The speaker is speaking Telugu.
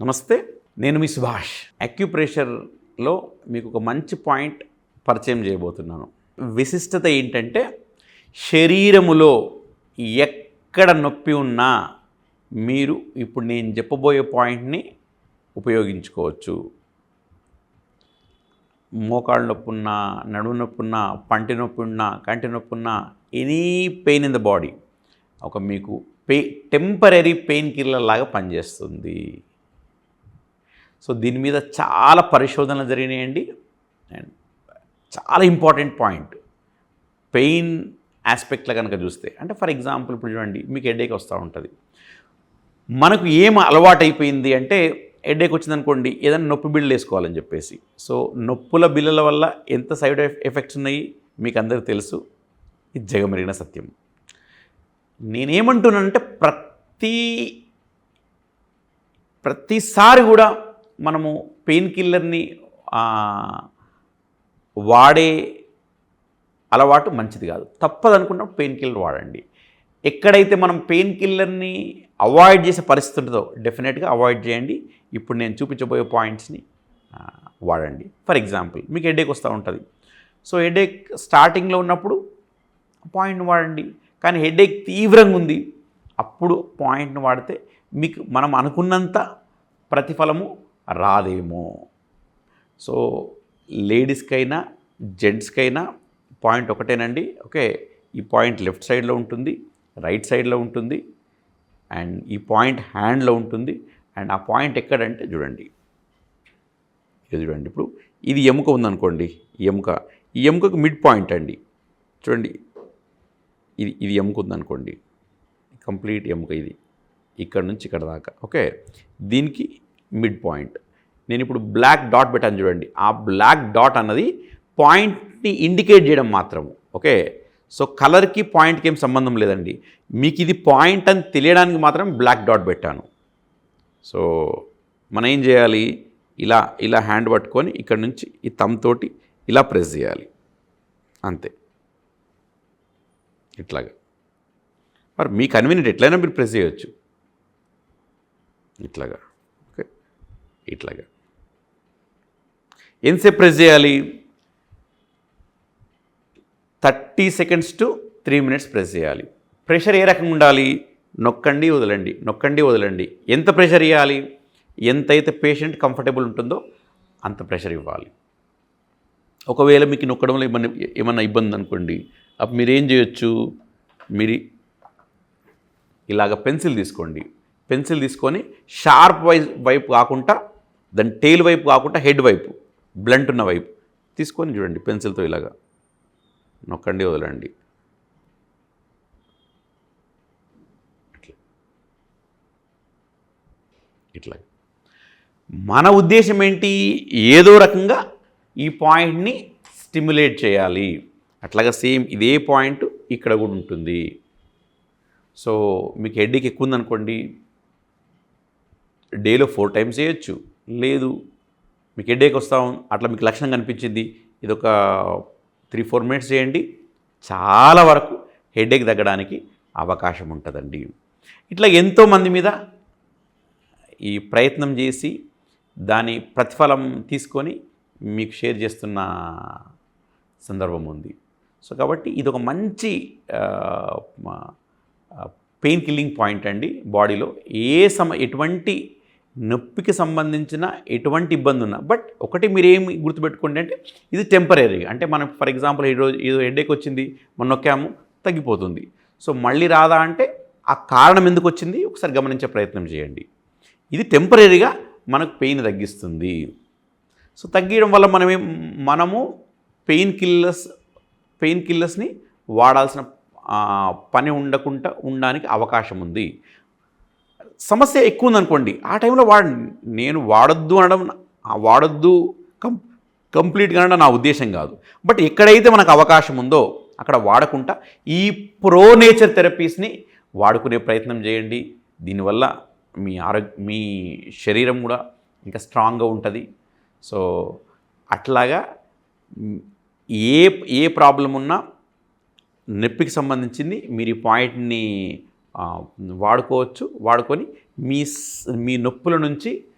నమస్తే నేను మీ సుభాష్. అక్యుప్రెషర్లో మీకు ఒక మంచి పాయింట్ పరిచయం చేయబోతున్నాను. విశిష్టత ఏంటంటే శరీరములో ఎక్కడ నొప్పి ఉన్నా మీరు ఇప్పుడు నేను చెప్పబోయే పాయింట్ని ఉపయోగించుకోవచ్చు. మోకాళ్ళ నొప్పి ఉన్నా నడుము నొప్పి ఉన్నా పంటి నొప్పి ఉన్నా కంటి నొప్పి ఉన్నా any pain in the body ఒక మీకు పే టెంపరీ పెయిన్ కిల్లర్ లాగా పనిచేస్తుంది. సో దీని మీద చాలా పరిశోధనలు జరిగినాయండి. అండ్ చాలా ఇంపార్టెంట్ పాయింట్. పెయిన్ ఆస్పెక్ట్లో కనుక చూస్తే అంటే ఫర్ ఎగ్జాంపుల్ ఇప్పుడు చూడండి మీకు హెడేక్ వస్తూ ఉంటుంది. మనకు ఏం అలవాటైపోయింది అంటే హెడేక్ వచ్చిందనుకోండి ఏదైనా నొప్పి బిళ్ళలు వేసుకోవాలని చెప్పేసి. సో నొప్పుల బిళ్ళల వల్ల ఎంత సైడ్ ఎఫెక్ట్స్ ఉన్నాయి మీకు అందరికీ తెలుసు. ఇది జగమెరిగిన సత్యం. నేనేమంటున్నానంటే ప్రతి ప్రతిసారి కూడా మనము పెయిన్ కిల్లర్ని వాడే అలవాటు మంచిది కాదు. తప్పదనుకున్నప్పుడు పెయిన్ కిల్లర్ వాడండి. ఎక్కడైతే మనం పెయిన్ కిల్లర్ని అవాయిడ్ చేసే పరిస్థితి ఉంటుందో డెఫినెట్గా అవాయిడ్ చేయండి. ఇప్పుడు నేను చూపించబోయే పాయింట్స్ని వాడండి. ఫర్ ఎగ్జాంపుల్ మీకు హెడేక్ వస్తూ ఉంటుంది. సో హెడేక్ స్టార్టింగ్లో ఉన్నప్పుడు పాయింట్ని వాడండి. కానీ హెడేక్ తీవ్రంగా ఉంది. అప్పుడు పాయింట్ని వాడితే మీకు మనం అనుకున్నంత ప్రతిఫలము రాదేమో. సో లేడీస్కైనా జెంట్స్కైనా పాయింట్ ఒకటేనండి. ఓకే ఈ పాయింట్ లెఫ్ట్ సైడ్లో ఉంటుంది రైట్ సైడ్లో ఉంటుంది అండ్ ఈ పాయింట్ హ్యాండ్లో ఉంటుంది అండ్ ఆ పాయింట్ ఎక్కడంటే చూడండి. ఇది చూడండి ఇప్పుడు ఇది ఎముక ఉందనుకోండి ఈ ఎముక. ఈ ఎముకకు మిడ్ పాయింట్ అండి. చూడండి ఇది ఇది ఎముక ఉందనుకోండి కంప్లీట్ ఎముక ఇది ఇక్కడ నుంచి ఇక్కడ దాకా. ఓకే దీనికి మిడ్ పాయింట్. నేను ఇప్పుడు బ్లాక్ డాట్ పెట్టాను చూడండి. ఆ బ్లాక్ డాట్ అన్నది పాయింట్ని ఇండికేట్ చేయడం మాత్రము. ఓకే సో కలర్కి పాయింట్కి ఏం సంబంధం లేదండి. మీకు ఇది పాయింట్ అని తెలియడానికి మాత్రం బ్లాక్ డాట్ పెట్టాను. సో మనం ఏం చేయాలి? ఇలా ఇలా హ్యాండ్ పట్టుకొని ఇక్కడ నుంచి ఈ తమ్ తోటి ఇలా ప్రెస్ చేయాలి. అంతే. ఇట్లాగా. మరి మీ కన్వీనియంట్ ఎట్లయినా మీరు ప్రెస్ చేయొచ్చు. ఇట్లాగా. ఇట్లాగా. ఎంతసేపు ప్రెస్ చేయాలి? Thirty seconds to three minutes press చేయాలి. ప్రెషర్ ఏ రకంగా ఉండాలి? నొక్కండి వదలండి. నొక్కండి వదలండి. ఎంత ప్రెషర్ ఇవ్వాలి? ఎంతైతే పేషెంట్ కంఫర్టబుల్ ఉంటుందో అంత ప్రెషర్ ఇవ్వాలి. ఒకవేళ మీకు నొక్కడంలో ఏమన్నా ఏమన్నా ఇబ్బంది అనుకోండి అప్పుడు మీరేం చేయొచ్చు? మీరు ఇలాగ పెన్సిల్ తీసుకోండి. పెన్సిల్ తీసుకొని షార్ప్ వైజ్ వైపు కాకుండా దాని టెయిల్ వైపు కాకుండా హెడ్ వైపు బ్లంట్ ఉన్న వైపు. తీసుకొని చూడండి పెన్సిల్తో ఇలాగా. నొక్కండి వదలండి. ఇట్లా. మన ఉద్దేశం ఏంటి? ఏదో రకంగా ఈ పాయింట్ని స్టిమ్యులేట్ చేయాలి. అట్లాగా సేమ్ ఇదే పాయింట్ ఇక్కడ కూడా ఉంటుంది. సో మీకు హెడ్ఏక్ ఎక్కువ ఉందనుకోండి డేలో ఫోర్ టైమ్స్ చేయొచ్చు. లేదు. మీకు హెడ్ఏక్ వస్తాం అట్లా మీకు లక్షణం కనిపించింది. ఇది ఒక త్రీ ఫోర్ మినిట్స్ చేయండి. చాలా వరకు హెడేక్ తగ్గడానికి అవకాశం ఉంటుందండి. ఇట్లా ఎంతోమంది మీద ఈ ప్రయత్నం చేసి దాని ప్రతిఫలం తీసుకొని మీకు షేర్ చేస్తున్న సందర్భం ఉంది. సో కాబట్టి ఇది ఒక మంచి పెయిన్ కిల్లింగ్ పాయింట్ అండి. బాడీలో ఏ సమ ఎటువంటి నొప్పికి సంబంధించిన ఎటువంటి ఇబ్బంది ఉన్నా బట్ ఒకటి మీరు ఏమి గుర్తుపెట్టుకోండి అంటే ఇది టెంపరీ అంటే మనం ఫర్ ఎగ్జాంపుల్ ఈరోజు ఏదో హెడేక్ వచ్చింది మనం నొక్కాము తగ్గిపోతుంది. సో మళ్ళీ రాదా అంటే ఆ కారణం ఎందుకు వచ్చింది? ఒకసారి గమనించే ప్రయత్నం చేయండి. ఇది టెంపరీగా మనకు పెయిన్ తగ్గిస్తుంది. సో తగ్గించడం వల్ల మనమే మనము పెయిన్ కిల్లర్స్ పెయిన్ కిల్లర్స్ని వాడాల్సిన పని ఉండకుండా ఉండడానికి అవకాశం ఉంది. సమస్య ఎక్కువ ఉందనుకోండి ఆ టైంలో వాడండి నేను వాడొద్దు అనడం వాడొద్దు కం కంప్లీట్గా అనడం నా ఉద్దేశం కాదు. బట్ ఎక్కడైతే మనకు అవకాశం ఉందో అక్కడ వాడకుండా ఈ ప్రో నేచర్ థెరపీస్ని వాడుకునే ప్రయత్నం చేయండి. దీనివల్ల మీ ఆరోగ్య మీ శరీరం కూడా ఇంకా స్ట్రాంగ్గా ఉంటుంది. సో అట్లాగా ఏ ఏ ప్రాబ్లం ఉన్నా నొప్పికి సంబంధించింది మీరు ఈ పాయింట్ని వాడుకోవచ్చు వాడుకొని మీ స్- మీ నొప్పుల నుంచి